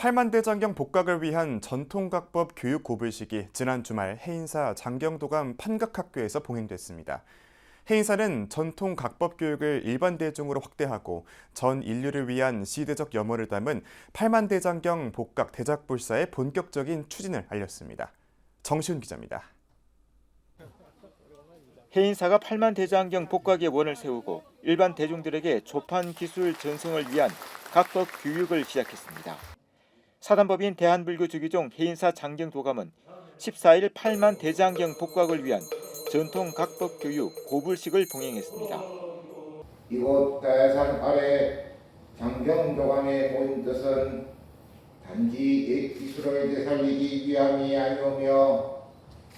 팔만대 장경 복각을 위한 전통각법 교육 고불식이 지난 주말 해인사 장경도감 판각학교에서 봉행됐습니다. 해인사는 전통 각법 교육을 일반 대중으로 확대하고 전 인류를 위한 시대적 염원을 담은 팔만대장경 복각 대작불사의 본격적인 추진을 알렸습니다. 정시훈 기자입니다. 해인사가 8만 대장경 복각의 원을 세우고 일반 대중들에게 조판 기술 전승을 위한 각법 교육을 시작했습니다. 사단법인 대한불교 주기종 해인사 장경 도감은 14일 8만 대장경 복각을 위한 전통 각법 교육 고불식을 봉행했습니다. 이곳 다야산 아래 장경 도감의 본 뜻은 단지 옛 기술을 되살리기 위함이 아니오며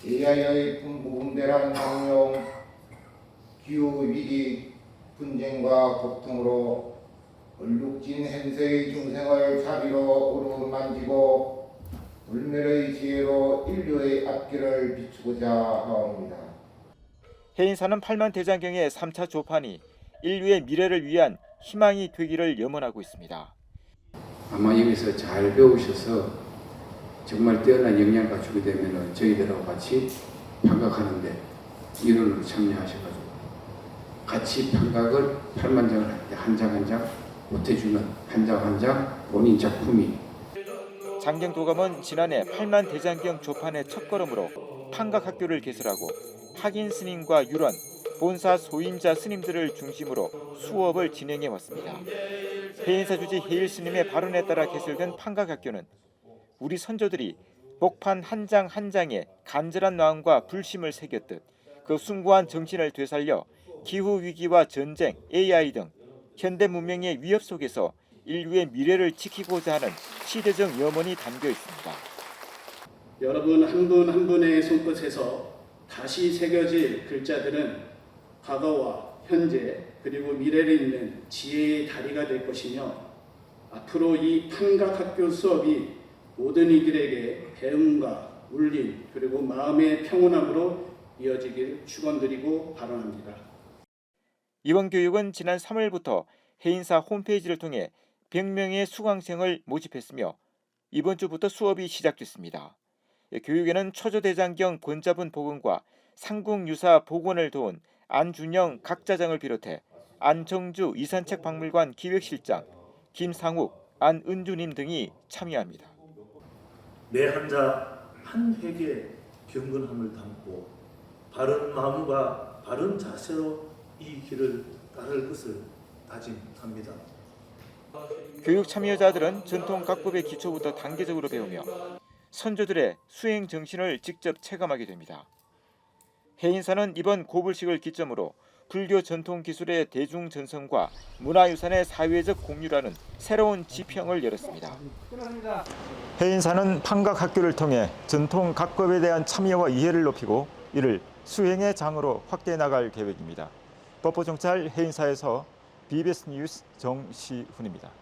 AI의 분부분대란 망용, 기후 위기, 분쟁과 고통으로 얼룩진 hen세의 중생을 자비로 어루만지고 불멸의 지혜로 인류의 앞길을 비추고자 하옵니다. 해인사는 8만 대장경의 3차 조판이 인류의 미래를 위한 희망이 되기를 염원하고 있습니다. 아마 여기서 잘 배우셔서 정말 뛰어난 역량 갖추게 되면 저희들하고 같이 판각하는데 일원으로 참여하셔가지고 같이 판각을 팔만장을 할때한장 한장 보태주는 한 장 한 장 본인 작품이 장경 도감은 지난해 8만 대장경 조판의 첫걸음으로 판각학교를 개설하고 학인 스님과 유런, 본사 소임자 스님들을 중심으로 수업을 진행해 왔습니다. 해인사 주지 해일 스님의 발언에 따라 개설된 판각학교는 우리 선조들이 목판 한 장 한 장에 간절한 마음과 불심을 새겼듯 그 숭고한 정신을 되살려 기후 위기와 전쟁, AI 등 현대 문명의 위협 속에서 인류의 미래를 지키고자 하는 시대적 염원이 담겨 있습니다. 여러분 한 분 한 분의 손끝에서 다시 새겨질 글자들은 과거와 현재 그리고 미래를 잇는 지혜의 다리가 될 것이며 앞으로 이 판각학교 수업이 모든 이들에게 배움과 울림 그리고 마음의 평온함으로 이어지길 축원드리고 발언합니다. 이번 교육은 지난 3월부터 해인사 홈페이지를 통해 100명의 수강생을 모집했으며 이번 주부터 수업이 시작됐습니다. 교육에는 초조대장경 권자분 복원과 상국유사 복원을 도운 안준영 각자장을 비롯해 안정주 이산책 박물관 기획실장, 김상욱, 안은주님 등이 참여합니다. 매 한자 한 획에 경건함을 담고 바른 마음과 바른 자세로 이 길을 따를 것을 다짐합니다. 교육 참여자들은 전통 각법의 기초부터 단계적으로 배우며 선조들의 수행 정신을 직접 체감하게 됩니다. 해인사는 이번 고불식을 기점으로 불교 전통 기술의 대중 전성과 문화유산의 사회적 공유라는 새로운 지평을 열었습니다. 해인사는 판각학교를 통해 전통 각법에 대한 참여와 이해를 높이고 이를 수행의 장으로 확대해 나갈 계획입니다. 법보정찰 해인사에서 BBS 뉴스 정시훈입니다.